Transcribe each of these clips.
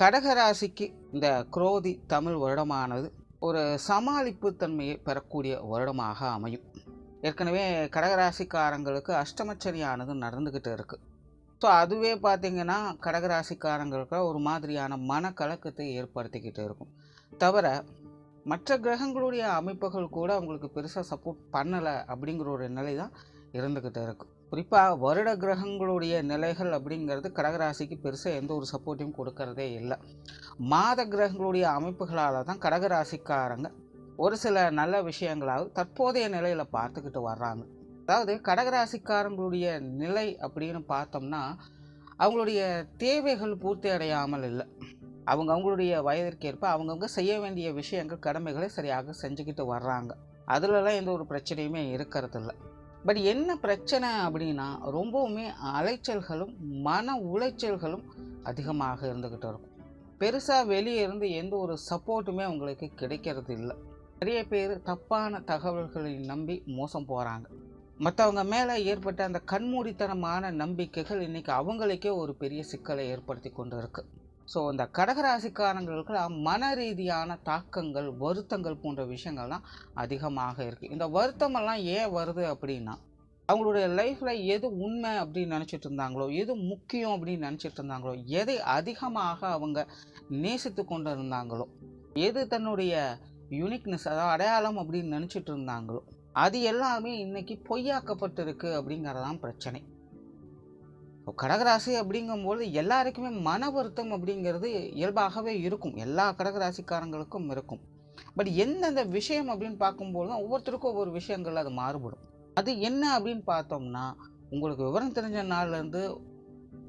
கடக ராசிக்கு இந்த குரோதி தமிழ் வருடமானது ஒரு சமாளிப்பு தன்மையை பெறக்கூடிய வருடமாக அமையும். ஏற்கனவே கடகராசிக்காரங்களுக்கு அஷ்டமச்சரியானது நடந்துக்கிட்டு இருக்குது ஸோ அதுவே பார்த்திங்கன்னா கடகராசிக்காரங்களுக்கு ஒரு மாதிரியான மனக்கலக்கத்தை ஏற்படுத்திக்கிட்டு இருக்கும். தவிர மற்ற கிரகங்களுடைய அமைப்புகள் கூட அவங்களுக்கு பெருசாக சப்போர்ட் பண்ணலை அப்படிங்கிற ஒரு நிலை தான் இருந்துக்கிட்டு இருக்கும் குறிப்பாக வருட கிரகங்களுடைய நிலைகள் அப்படிங்கிறது கடகராசிக்கு பெருசாக எந்த ஒரு சப்போர்ட்டையும் கொடுக்கறதே இல்லை. மாத கிரகங்களுடைய அமைப்புகளால் தான் கடகராசிக்காரங்க ஒரு சில நல்ல விஷயங்களாவது தற்போதைய நிலையில் பார்த்துக்கிட்டு வர்றாங்க. அதாவது கடகராசிக்காரங்களுடைய நிலை அப்படின்னு பார்த்தோம்னா அவங்களுடைய தேவைகள் பூர்த்தி அடையாமல் இல்லை. அவங்க அவங்களுடைய வயதிற்கேற்ப அவங்கவுங்க செய்ய வேண்டிய விஷயங்கள் கடமைகளை சரியாக செஞ்சுக்கிட்டு வர்றாங்க. அதுலலாம் எந்த ஒரு பிரச்சனையுமே இருக்கிறதில்ல. பட் என்ன பிரச்சனை அப்படின்னா ரொம்பவுமே அலைச்சல்களும் மன உளைச்சல்களும் அதிகமாக இருந்துக்கிட்டு இருக்கும். பெருசாக வெளியே இருந்து எந்த ஒரு சப்போர்ட்டுமே அவங்களுக்கு கிடைக்கிறது இல்லை நிறைய பேர் தப்பான தகவல்களை நம்பி மோசம் போகிறாங்க மற்றவங்க மேலே ஏற்பட்ட அந்த கண்மூடித்தனமான நம்பிக்கைகள் இன்றைக்கி அவங்களுக்கே ஒரு பெரிய சிக்கலை ஏற்படுத்தி கொண்டு இருக்குது ஸோ இந்த கடகராசிக்காரங்களுக்கு மன ரீதியான தாக்கங்கள் வருத்தங்கள் போன்ற விஷயங்கள்லாம் அதிகமாக இருக்குது இந்த வருத்தமெல்லாம் ஏன் வருது அப்படின்னா அவங்களுடைய லைஃப்பில் எது உண்மை அப்படின்னு நினச்சிட்டு இருந்தாங்களோ எது முக்கியம் அப்படின்னு நினச்சிட்டு இருந்தாங்களோ எதை அதிகமாக அவங்க நேசித்து கொண்டு இருந்தாங்களோ எது தன்னுடைய யூனிக்னஸ் அதாவது அடையாளம் அப்படின்னு நினச்சிட்டு இருந்தாங்களோ அது எல்லாமே இன்னைக்கு பொய்யாக்கப்பட்டிருக்கு அப்படிங்கிறதான் பிரச்சனை. கடகராசி அப்படிங்கும்போது எல்லாருக்குமே மன வருத்தம் அப்படிங்கிறது இயல்பாகவே இருக்கும். எல்லா கடகராசிக்காரங்களுக்கும் இருக்கும். பட் எந்தெந்த விஷயம் அப்படின்னு பார்க்கும்போது தான் ஒவ்வொருத்தருக்கும் ஒவ்வொரு விஷயங்கள் அது மாறுபடும். அது என்ன அப்படின்னு பார்த்தோம்னா உங்களுக்கு விவரம் தெரிஞ்ச நாள்லேருந்து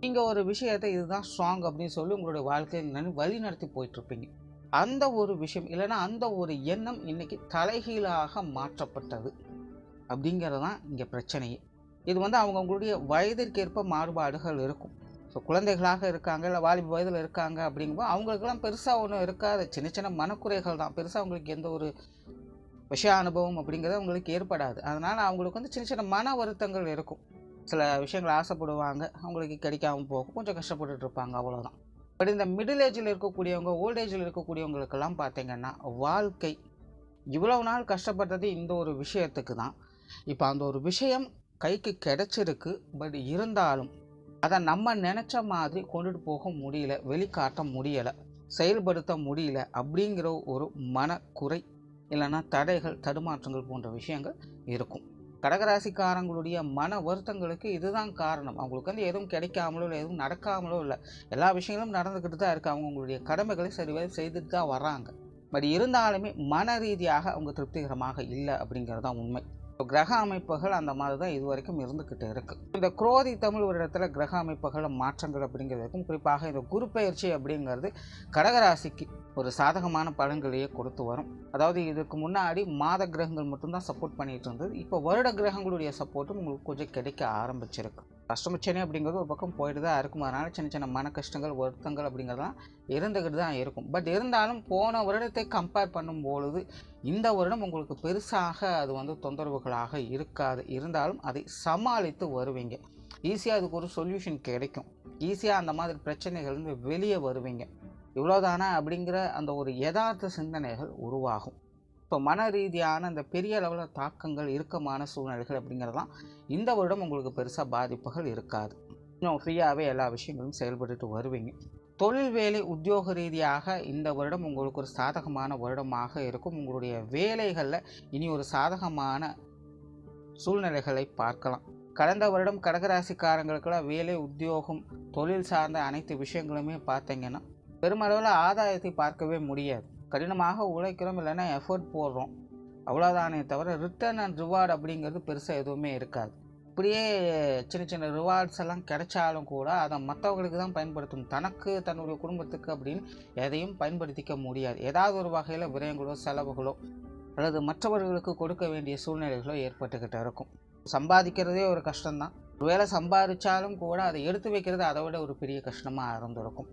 நீங்கள் ஒரு விஷயத்தை இதுதான் ஸ்ட்ராங் அப்படின்னு சொல்லி உங்களுடைய வாழ்க்கையை வழி நடத்தி போயிட்டுருப்பீங்க அந்த ஒரு விஷயம் இல்லைன்னா அந்த ஒரு எண்ணம் இன்றைக்கி தலைகீழாக மாற்றப்பட்டது. அப்படிங்கிறது தான் இங்கே பிரச்சனையே. இது வந்து அவங்கவுங்களுடைய வயதிற்கேற்ப மாறுபாடுகள் இருக்கும். ஸோ குழந்தைகளாக இருக்காங்க இல்லை வாலிப வயதில் இருக்காங்க அப்படிங்கும்போது அவங்களுக்கெல்லாம் பெருசாக ஒன்றும் இருக்காது. சின்ன சின்ன மனக்குறைகள் தான். பெருசாக அவங்களுக்கு எந்த ஒரு விஷய அனுபவம் அப்படிங்கிறது அவங்களுக்கு ஏற்படாது. அதனால் அவங்களுக்கு வந்து சின்ன சின்ன மன வருத்தங்கள் இருக்கும். சில விஷயங்கள் ஆசைப்படுவாங்க. அவங்களுக்கு கிடைக்காம போகும். கொஞ்சம் கஷ்டப்பட்டுட்டு இருப்பாங்க. அவ்வளோதான் பட் இந்த மிடில் ஏஜில் இருக்கக்கூடியவங்க ஓல்ட் ஏஜில் இருக்கக்கூடியவங்களுக்கெல்லாம் பார்த்தீங்கன்னா வாழ்க்கை இவ்வளவு நாள் கஷ்டப்பட்டது இந்த ஒரு விஷயத்துக்கு தான். இப்போ அந்த ஒரு விஷயம் கைக்கு கிடச்சிருக்கு பட் இருந்தாலும் அதை நம்ம நினச்ச மாதிரி கொண்டுட்டு போக முடியல வெளிக்காட்ட முடியலை செயல்படுத்த முடியல அப்படிங்கிற ஒரு மனக்குறை இல்லைன்னா தடைகள் தடுமாற்றங்கள் போன்ற விஷயங்கள் இருக்கும். கடகராசிக்காரங்களுடைய மன வருத்தங்களுக்கு இதுதான் காரணம். அவங்களுக்கு வந்து எதுவும் கிடைக்காமலோ இல்லை எதுவும் நடக்காமலோ இல்லை எல்லா விஷயங்களும் நடந்துக்கிட்டு தான் இருக்குது அவங்க அவங்களுடைய கடமைகளை சரிவர செய்துட்டு தான் வர்றாங்க. பட் இருந்தாலுமே மன ரீதியாக அவங்க திருப்திகரமாக இல்லை அப்படிங்கிறது தான் உண்மை. இப்போ கிரக அமைப்புகள் அந்த மாதிரி தான் இது வரைக்கும் இருந்துக்கிட்டு இருக்கு. இந்த குரோதி தமிழ் ஒரு இடத்துல கிரக அமைப்புகள் மாற்றங்கள் அப்படிங்கிறது இருக்கும் குறிப்பாக இந்த குரு பயிற்சி அப்படிங்கிறது கடகராசிக்கு ஒரு சாதகமான பலன்களையே கொடுத்து வரும். அதாவது இதுக்கு முன்னாடி மாத கிரகங்கள் மட்டும்தான் சப்போர்ட் பண்ணிட்டு இருந்தது. இப்போ வருட கிரகங்களுடைய சப்போர்ட்டும் உங்களுக்கு கொஞ்சம் கிடைக்க ஆரம்பிச்சிருக்கு. அஷ்டமச்சனி அப்படிங்கிறது ஒரு பக்கம் போயிட்டு தான் இருக்கும். அதனால் சின்ன சின்ன மன கஷ்டங்கள் வருத்தங்கள் அப்படிங்கிறதெல்லாம் இருந்துக்கிட்டு தான் இருக்கும். பட் இருந்தாலும் போன வருடத்தை கம்பேர் பண்ணும்பொழுது இந்த வருடம் உங்களுக்கு பெருசாக அது வந்து தொந்தரவுகளாக இருக்காது. இருந்தாலும் அதை சமாளித்து வருவீங்க. ஈஸியாக அதுக்கு ஒரு சொல்யூஷன் கிடைக்கும். ஈஸியாக அந்த மாதிரி பிரச்சனைகள்லேருந்து வெளியே வருவீங்க. இவ்வளோதானா அப்படிங்கிற அந்த ஒரு யதார்த்த சிந்தனைகள் உருவாகும். இப்போ மன ரீதியான அந்த பெரிய அளவில் தாக்கங்கள் இறுக்கமான சூழ்நிலைகள் அப்படிங்கிறதெல்லாம் இந்த வருடம் உங்களுக்கு பெருசாக பாதிப்புகள் இருக்காது. இன்னும் ஃப்ரீயாகவே எல்லா விஷயங்களும் செயல்பட்டுட்டு வருவீங்க. தொழில் வேலை உத்தியோக ரீதியாக இந்த வருடம் உங்களுக்கு ஒரு சாதகமான வருடமாக இருக்கும். உங்களுடைய வேலைகளில் இனி ஒரு சாதகமான சூழ்நிலைகளை பார்க்கலாம். கடந்த வருடம் கடகராசிக்காரங்களுக்கெல்லாம் வேலை உத்தியோகம் தொழில் சார்ந்த அனைத்து விஷயங்களுமே பார்த்தீங்கன்னா பெருமளவில் ஆதாயத்தை பார்க்கவே முடியாது. கடினமாக உழைக்கிறோம் இல்லைன்னா எஃபர்ட் போடுறோம். அவ்வளோதானே தவிர ரிட்டர்ன் அண்ட் ரிவார்டு அப்படிங்கிறது பெருசாக எதுவுமே இருக்காது. இப்படியே சின்ன சின்ன ரிவார்ட்ஸ் எல்லாம் கிடைச்சாலும் கூட அதை மற்றவங்களுக்கு தான் பயன்படுத்தணும். தனக்கு தன்னுடைய குடும்பத்துக்கு அப்படின்னு எதையும் பயன்படுத்திக்க முடியாது. ஏதாவது ஒரு வகையில் விரயங்களோ செலவுகளோ அல்லது மற்றவர்களுக்கு கொடுக்க வேண்டிய சூழ்நிலைகளோ ஏற்பட்டுக்கிட்டு இருக்கும். சம்பாதிக்கிறதே ஒரு கஷ்டம்தான். ஒருவேளை சம்பாதிச்சாலும் கூட அதை எடுத்து வைக்கிறது அதை விட ஒரு பெரிய கஷ்டமாக இருந்திருக்கும்.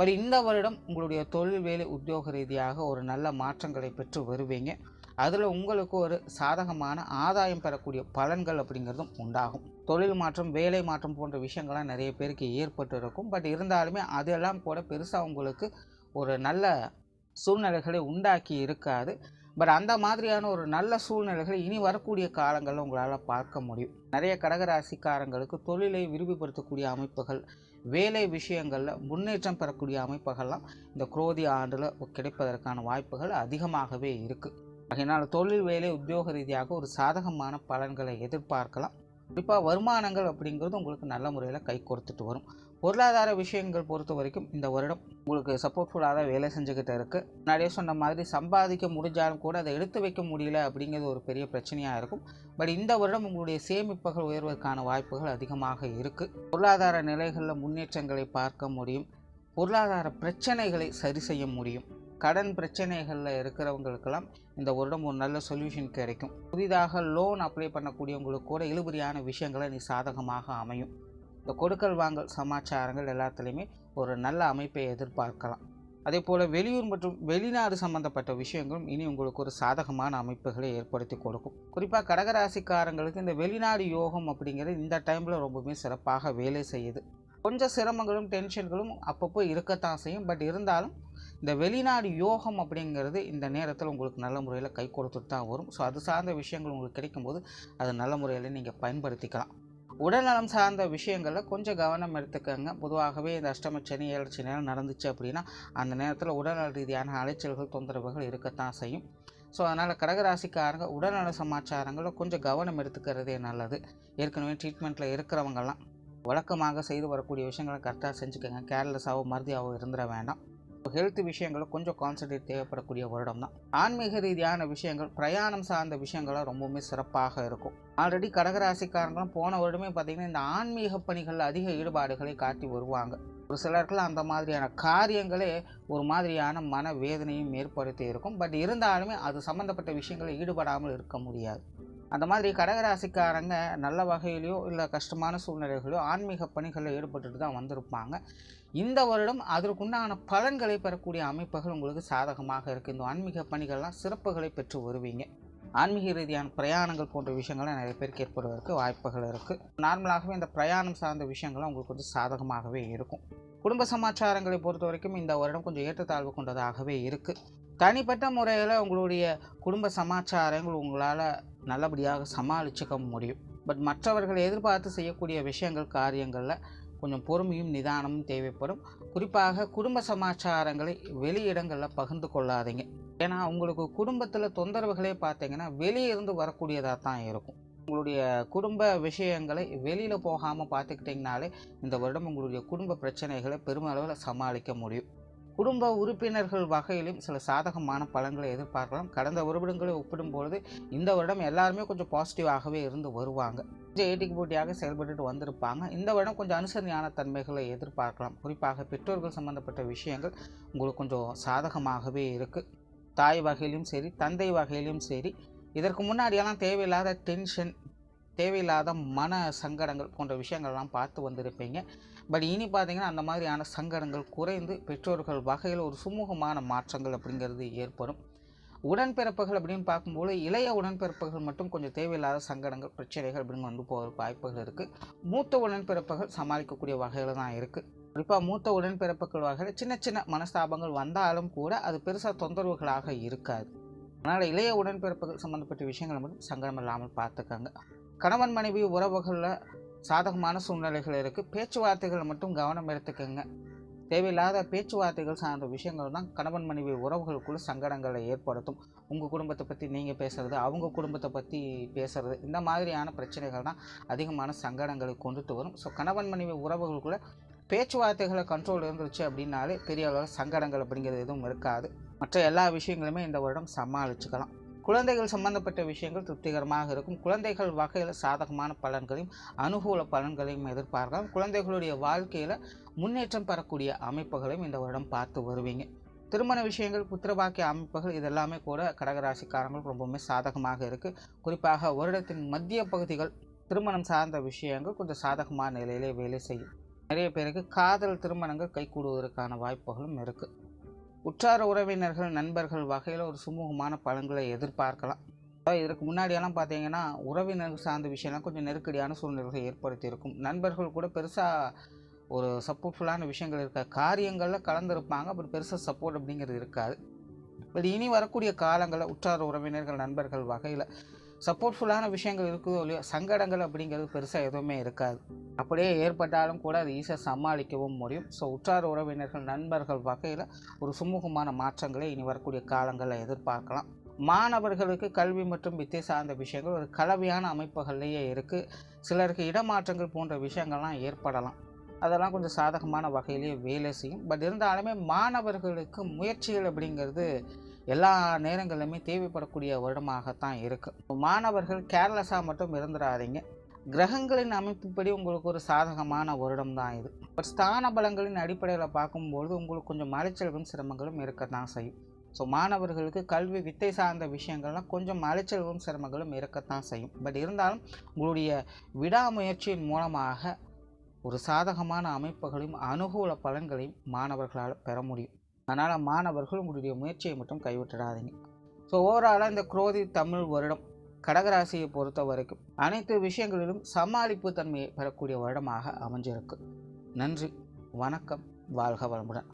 பட் இந்த வருடம் உங்களுடைய தொழில் வேலை உத்தியோக ரீதியாக ஒரு நல்ல மாற்றங்களை பெற்று வருவீங்க. அதில் உங்களுக்கு ஒரு சாதகமான ஆதாயம் பெறக்கூடிய பலன்கள் அப்படிங்கிறதும் உண்டாகும். தொழில் மாற்றம் வேலை மாற்றம் போன்ற விஷயங்கள்லாம் நிறைய பேருக்கு ஏற்பட்டு இருக்கும். பட் இருந்தாலுமே அதெல்லாம் கூட பெருசாக உங்களுக்கு ஒரு நல்ல சூழ்நிலைகளை உண்டாக்கி இருக்காது. பட் அந்த மாதிரியான ஒரு நல்ல சூழ்நிலைகளை இனி வரக்கூடிய காலங்களில் உங்களால் பார்க்க முடியும். நிறைய கடகராசிக்காரங்களுக்கு தொழிலை விரிவுபடுத்தக்கூடிய அமைப்புகள் வேலை விஷயங்களில் முன்னேற்றம் பெறக்கூடிய அமைப்புகள்லாம் இந்த குரோதி ஆண்டில் கிடைப்பதற்கான வாய்ப்புகள் அதிகமாகவே இருக்குது அதனால் தொழில் வேலை உத்தியோக ரீதியாக ஒரு சாதகமான பலன்களை எதிர்பார்க்கலாம். குறிப்பாக வருமானங்கள் அப்படிங்கிறது உங்களுக்கு நல்ல முறையில் கை கொடுத்துட்டு வரும். பொருளாதார விஷயங்கள் பொறுத்த வரைக்கும் இந்த வருடம் உங்களுக்கு சப்போர்ட்ஃபுல்லாக தான் வேலை செஞ்சுக்கிட்டு இருக்குது முன்னாடியே சொன்ன மாதிரி சம்பாதிக்க முடிஞ்சாலும் கூட அதை எடுத்து வைக்க முடியல அப்படிங்கிறது ஒரு பெரிய பிரச்சனையாக இருக்கும். பட் இந்த வருடம் உங்களுடைய சேமிப்புகள் உயர்வதற்கான வாய்ப்புகள் அதிகமாக இருக்குது பொருளாதார நிலைகளில் முன்னேற்றங்களை பார்க்க முடியும். பொருளாதார பிரச்சனைகளை சரி செய்ய முடியும். கடன் பிரச்சனைகளில் இருக்கிறவங்களுக்கெல்லாம் இந்த வருடம் ஒரு நல்ல சொல்யூஷன் கிடைக்கும். புதிதாக லோன் அப்ளை பண்ணக்கூடியவங்களுக்கு கூட இழுபறியான விஷயங்களை நீ சாதகமாக அமையும். இந்த கொடுக்கல் வாங்கல் சமாச்சாரங்கள் எல்லாத்துலேயுமே ஒரு நல்ல அமைப்பை எதிர்பார்க்கலாம். அதே போல் வெளியூர் மற்றும் வெளிநாடு சம்பந்தப்பட்ட விஷயங்களும் இனி உங்களுக்கு ஒரு சாதகமான அமைப்புகளை ஏற்படுத்தி கொடுக்கும். குறிப்பாக கடகராசிக்காரங்களுக்கு இந்த வெளிநாடு யோகம் அப்படிங்கிறது இந்த டைமில் ரொம்பவுமே சிறப்பாக வேலை செய்யுது. கொஞ்சம் சிரமங்களும் டென்ஷன்களும் அப்பப்போ இருக்கத்தான் செய்யும். பட் இருந்தாலும் இந்த வெளிநாடு யோகம் அப்படிங்கிறது இந்த நேரத்தில் உங்களுக்கு நல்ல முறையில் கை கொடுத்துட்டு தான் வரும். ஸோ அது சார்ந்த விஷயங்கள் உங்களுக்கு கிடைக்கும்போது அது நல்ல முறையில் நீங்கள் பயன்படுத்திக்கலாம். உடல்நலம் சார்ந்த விஷயங்களில் கொஞ்சம் கவனம் எடுத்துக்கோங்க. பொதுவாகவே இந்த அஷ்டமச்சனி ஏழரை நேரம் நடந்துச்சு அப்படின்னா அந்த நேரத்தில் உடல்நல ரீதியான அலைச்சல்கள் தொந்தரவுகள் இருக்கத்தான் செய்யும். ஸோ அதனால் கடகராசிக்காரங்க உடல்நல சமாச்சாரங்களில் கொஞ்சம் கவனம் எடுத்துக்கிறதே நல்லது. ஏற்கனவே ட்ரீட்மெண்ட்டில் இருக்கிறவங்கெல்லாம் வழக்கமாக செய்து வரக்கூடிய விஷயங்களை கரெக்டாக செஞ்சுக்கோங்க. கேர்லெஸ்ஸாகவும் மருதியாகவோ இருந்துட வேண்டாம். ஹெல்த் விஷயங்களும் கொஞ்சம் கான்சன்ட்ரேட் தேவைப்படக்கூடிய வருடம் தான் ஆன்மீக ரீதியான விஷயங்கள் பிரயாணம் சார்ந்த விஷயங்கள்லாம் ரொம்பவுமே சிறப்பாக இருக்கும். ஆல்ரெடி கடகராசிக்காரங்களும் போன வருடமே பார்த்திங்கன்னா இந்த ஆன்மீக பணிகளில் அதிக ஈடுபாடுகளை காட்டி வருவாங்க. ஒரு சிலருக்குலாம் அந்த மாதிரியான காரியங்களே ஒரு மாதிரியான மன வேதனையும் ஏற்படுத்தி இருக்கும். பட் இருந்தாலுமே அது சம்மந்தப்பட்ட விஷயங்களை ஈடுபடாமல் இருக்க முடியாது. அந்த மாதிரி கடகராசிக்காரங்க நல்ல வகையிலையோ இல்லை கஷ்டமான சூழ்நிலைகளையோ ஆன்மீக பணிகளில் ஈடுபட்டுட்டு தான் வந்திருப்பாங்க. இந்த வருடம் அதற்குண்டான பலன்களை பெறக்கூடிய அமைப்புகள் உங்களுக்கு சாதகமாக இருக்குது இந்த ஆன்மீக பணிகள்லாம் சிறப்புகளை பெற்று வருவீங்க. ஆன்மீக ரீதியான பிரயாணங்கள் போன்ற விஷயங்கள்லாம் நிறைய பேருக்கு ஏற்படுவதற்கு வாய்ப்புகள் இருக்குது நார்மலாகவே இந்த பிரயாணம் சார்ந்த விஷயங்கள்லாம் உங்களுக்கு கொஞ்சம் சாதகமாகவே இருக்கும். குடும்ப சமாச்சாரங்களை பொறுத்த வரைக்கும் இந்த வருடம் கொஞ்சம் ஏற்றத்தாழ்வு கொண்டதாகவே இருக்குது தனிப்பட்ட முறையில் உங்களுடைய குடும்ப சமாச்சாரங்கள் உங்களால் நல்லபடியாக சமாளிச்சுக்க முடியும். பட் மற்றவர்கள் எதிர்பார்த்து செய்யக்கூடிய விஷயங்கள் காரியங்களில் கொஞ்சம் பொறுமையும் நிதானமும் தேவைப்படும். குறிப்பாக குடும்ப சமாச்சாரங்களை வெளி இடங்களில் பகிர்ந்து கொள்ளாதீங்க. ஏன்னா உங்களுக்கு குடும்பத்தில் தொந்தரவுகளே பார்த்தீங்கன்னா வெளியிருந்து வரக்கூடியதாக தான் இருக்கும். உங்களுடைய குடும்ப விஷயங்களை வெளியில் போகாமல் பார்த்துக்கிட்டிங்கனாலே இந்த வருடம் உங்களுடைய குடும்ப பிரச்சனைகளை பெருமளவில் சமாளிக்க முடியும். குடும்ப உறுப்பினர்கள் வகையிலும் சில சாதகமான பலன்களை எதிர்பார்க்கலாம். கடந்த வருடங்களை ஒப்பிடும்பொழுது இந்த வருடம் எல்லாருமே கொஞ்சம் பாசிட்டிவாகவே இருந்து வருவாங்க. கொஞ்சம் ஏட்டிக்கு போட்டியாக செயல்பட்டுட்டு வந்திருப்பாங்க. இந்த வருடம் கொஞ்சம் அனுசரணையான தன்மைகளை எதிர்பார்க்கலாம். குறிப்பாக பெற்றோர்கள் சம்பந்தப்பட்ட விஷயங்கள் உங்களுக்கு கொஞ்சம் சாதகமாகவே இருக்குது தாய் வகையிலும் சரி தந்தை வகையிலும் சரி இதற்கு முன்னாடியெல்லாம் தேவையில்லாத டென்ஷன் தேவையில்லாத மன சங்கடங்கள் போன்ற விஷயங்கள்லாம் பார்த்து வந்திருப்பீங்க. பட் இனி பார்த்திங்கன்னா அந்த மாதிரியான சங்கடங்கள் குறைந்து பெற்றோர்கள் வகையில் ஒரு சுமூகமான மாற்றங்கள் அப்படிங்கிறது ஏற்படும். உடன்பிறப்புகள் அப்படின்னு பார்க்கும்போது இளைய உடன்பிறப்புகள் மட்டும் கொஞ்சம் தேவையில்லாத சங்கடங்கள் பிரச்சனைகள் அப்படின்னு வந்து போகிற வாய்ப்புகள் இருக்குது மூத்த உடன்பிறப்புகள் சமாளிக்கக்கூடிய வகையில் தான் இருக்குது குறிப்பாக மூத்த உடன்பிறப்புகள் வகையில் சின்ன சின்ன மனஸ்தாபங்கள் வந்தாலும் கூட அது பெருசாக தொந்தரவுகளாக இருக்காது. அதனால் இளைய உடன்பிறப்புகள் சம்மந்தப்பட்ட விஷயங்களை மட்டும் சங்கடம் இல்லாமல் பார்த்துக்கங்க. கணவன் மனைவி உறவுகளில் சாதகமான சூழ்நிலைகள் இருக்குது பேச்சுவார்த்தைகளை மட்டும் கவனம் எடுத்துக்கோங்க. தேவையில்லாத பேச்சுவார்த்தைகள் சார்ந்த விஷயங்கள் தான் கணவன் மனைவி உறவுகளுக்குள்ள சங்கடங்களை ஏற்படுத்தும். உங்கள் குடும்பத்தை பற்றி நீங்கள் பேசுகிறது அவங்க குடும்பத்தை பற்றி பேசுகிறது இந்த மாதிரியான பிரச்சனைகள் தான் அதிகமான சங்கடங்களை கொண்டுட்டு வரும். ஸோ கணவன் மனைவி உறவுகளுக்குள்ள பேச்சுவார்த்தைகளை கண்ட்ரோல் இருந்துருச்சு அப்படின்னாலே பெரிய அளவில் சங்கடங்கள் அப்படிங்கிறது எதுவும் இருக்காது. மற்ற எல்லா விஷயங்களுமே இந்த வருடம் சமாளிச்சுக்கலாம். குழந்தைகள் சம்பந்தப்பட்ட விஷயங்கள் திருப்திகரமாக இருக்கும். குழந்தைகள் வகையில் சாதகமான பலன்களையும் அனுகூல பலன்களையும் எதிர்பார்க்கலாம். குழந்தைகளுடைய வாழ்க்கையில் முன்னேற்றம் பெறக்கூடிய அமைப்புகளையும் இந்த வருடம் பார்த்து வருவீங்க. திருமண விஷயங்கள் புத்திரபாக்கிய அமைப்புகள் இதெல்லாமே கூட கடகராசிக்காரங்களுக்கு ரொம்பவுமே சாதகமாக இருக்குது குறிப்பாக வருடத்தின் மத்திய பகுதிகள் திருமணம் சார்ந்த விஷயங்கள் கொஞ்சம் சாதகமான நிலையிலே வேலை செய்யும். நிறைய பேருக்கு காதல் திருமணங்கள் கைகூடுவதற்கான வாய்ப்புகளும் இருக்குது உற்றார உறவினர்கள் நண்பர்கள் வகையில் ஒரு சுமூகமான பலன்களை எதிர்பார்க்கலாம். இதற்கு முன்னாடியெல்லாம் பார்த்தீங்கன்னா உறவினர்கள் சார்ந்த விஷயம்லாம் கொஞ்சம் நெருக்கடியான சூழ்நிலைகளை ஏற்படுத்தியிருக்கும். நண்பர்கள் கூட பெருசாக ஒரு சப்போர்ட்ஃபுல்லான விஷயங்கள் இருக்க காரியங்களில் கலந்துருப்பாங்க. பட் பெருசாக சப்போர்ட் அப்படிங்கிறது இருக்காது. பட் இனி வரக்கூடிய காலங்களில் உற்றார உறவினர்கள் நண்பர்கள் வகையில் சப்போர்ட்ஃபுல்லான விஷயங்கள் இருக்குதோ இல்லையோ சங்கடங்கள் அப்படிங்கிறது பெருசாக எதுவுமே இருக்காது. அப்படியே ஏற்பட்டாலும் கூட அது ஈஸியாக சமாளிக்கவும் முடியும். ஸோ உற்றார் உறவினர்கள் நண்பர்கள் வகையில் ஒரு சுமூகமான மாற்றங்களை இனி வரக்கூடிய காலங்களில் எதிர்பார்க்கலாம். மாணவர்களுக்கு கல்வி மற்றும் வித்தை சார்ந்த விஷயங்கள் ஒரு கலவையான அமைப்புகள்லேயே இருக்குது சிலருக்கு இடமாற்றங்கள் போன்ற விஷயங்கள்லாம் ஏற்படலாம். அதெல்லாம் கொஞ்சம் சாதகமான வகையிலேயே வேலை செய்யும். பட் இருந்தாலுமே மாணவர்களுக்கு முயற்சிகள் அப்படிங்கிறது எல்லா நேரங்களிலுமே தேவைப்படக்கூடிய வருடமாகத்தான் இருக்குது மாணவர்கள் கேர்லெஸ்ஸாக மட்டும் இருந்துடாதீங்க கிரகங்களின் அமைப்புப்படி உங்களுக்கு ஒரு சாதகமான வருடம் தான் இது. பட் ஸ்தான பலங்களின் அடிப்படையில் பார்க்கும்பொழுது உங்களுக்கு கொஞ்சம் மலைச்சல்களும் சிரமங்களும் இருக்க தான் செய்யும். ஸோ மாணவர்களுக்கு கல்வி வித்தை சார்ந்த விஷயங்கள்லாம் கொஞ்சம் அலைச்சல்களும் சிரமங்களும் இருக்கத்தான் செய்யும். பட் இருந்தாலும் உங்களுடைய விடாமுயற்சியின் மூலமாக ஒரு சாதகமான அமைப்புகளையும் அனுகூல பலன்களையும் மாணவர்களால் பெற முடியும். அதனால் மாணவர்கள் உங்களுடைய முயற்சியை மட்டும் கைவிட்டுடாதீங்க. ஸோ ஓவராலாக இந்த குரோதி தமிழ் வருடம் கடகராசியை பொறுத்த வரைக்கும் அனைத்து விஷயங்களிலும் சமாளிப்பு தன்மையை பெறக்கூடிய வருடமாக அமைஞ்சிருக்கு. நன்றி வணக்கம் வாழ்க வளமுடன்.